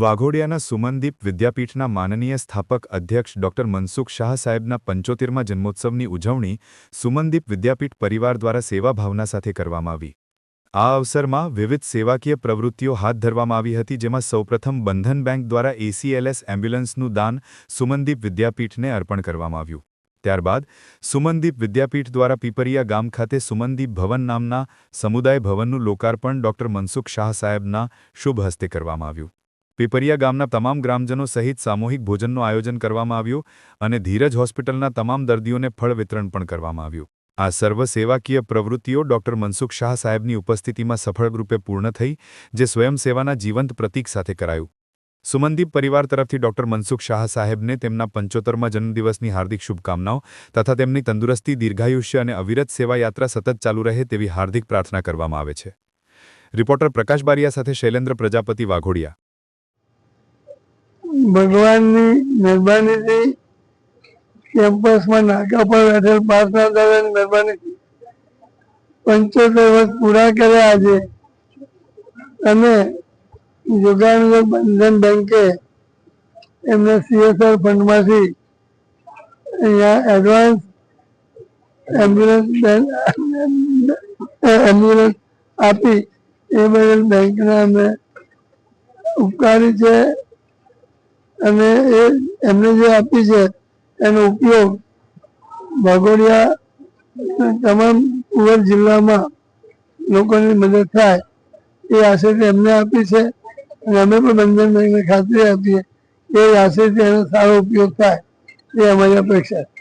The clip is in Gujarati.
વાઘોડિયાના સુમનદીપ વિદ્યાપીઠના માનનીય સ્થાપક અધ્યક્ષ ડોક્ટર મનસુખ શાહ સાહેબના પંચોતેરમા જન્મોત્સવની ઉજવણી સુમનદીપ વિદ્યાપીઠ પરિવાર દ્વારા સેવાભાવના સાથે કરવામાં આવી. આ અવસરમાં વિવિધ સેવાકીય પ્રવૃત્તિઓ હાથ ધરવામાં આવી હતી, જેમાં સૌપ્રથમ બંધન બેંક દ્વારા એસીએલએસ એમ્બ્યુલન્સનું દાન સુમનદીપ વિદ્યાપીઠને અર્પણ કરવામાં આવ્યું. ત્યારબાદ સુમનદીપ વિદ્યાપીઠ દ્વારા પીપરિયા ગામ ખાતે સુમનદીપ ભવન નામના સમુદાય ભવનનું લોકાર્પણ ડોક્ટર મનસુખ શાહ સાહેબના શુભ હસ્તે કરવામાં આવ્યું. પીપરિયા ગામના તમામ ગ્રામજનો સહિત સામૂહિક ભોજનનું આયોજન કરવામાં આવ્યું અને ધીરજ હોસ્પિટલના તમામ દર્દીઓને ફળ વિતરણ પણ કરવામાં આવ્યું. આ સર્વ સેવાકીય પ્રવૃત્તિઓ ડોક્ટર મનસુખ શાહ સાહેબની ઉપસ્થિતિમાં સફળરૂપે પૂર્ણ થઈ, જે સ્વયંસેવાના જીવંત પ્રતીક સાથે કરાયું. સુમનદીપ પરિવાર તરફથી ડોક્ટર મનસુખ શાહ સાહેબને તેમના પંચોતરમાં જન્મદિવસની હાર્દિક શુભકામનાઓ તથા તેમની તંદુરસ્તી, દીર્ઘાયુષ્ય અને અવિરત સેવા યાત્રા સતત ચાલુ રહે તેવી હાર્દિક પ્રાર્થના કરવામાં આવે છે. રિપોર્ટર પ્રકાશ બારિયા સાથે શૈલેન્દ્ર પ્રજાપતિ વાઘોડિયા. ભગવાનની મહેરબાનીથી કેમ્પસમાં નાકા પર બેઠેલ પાસના દાદાની મહેરબાનીથી પંચોતેર વર્ષ પૂરા કર્યા આજે અને યોગાનંદ બંધન બેંકે એમને સીએસઆર ફંડમાંથી અહીંયા એડવાન્સ એમ્બ્યુલન્સ એમ્બ્યુલન્સ આપી એ બદલ બેંકના અમે ઉપકારી છે. અને એ એમને જે આપી છે, એનો ઉપયોગ વાઘોડિયા તમામ પુવર જિલ્લામાં લોકોની મદદ થાય એ આશયથી એમને આપી છે અને અમે પણ બંધન બેંકને ખાતરી આપીએ એ આશયથી એનો સારો ઉપયોગ થાય એ અમારી અપેક્ષા છે.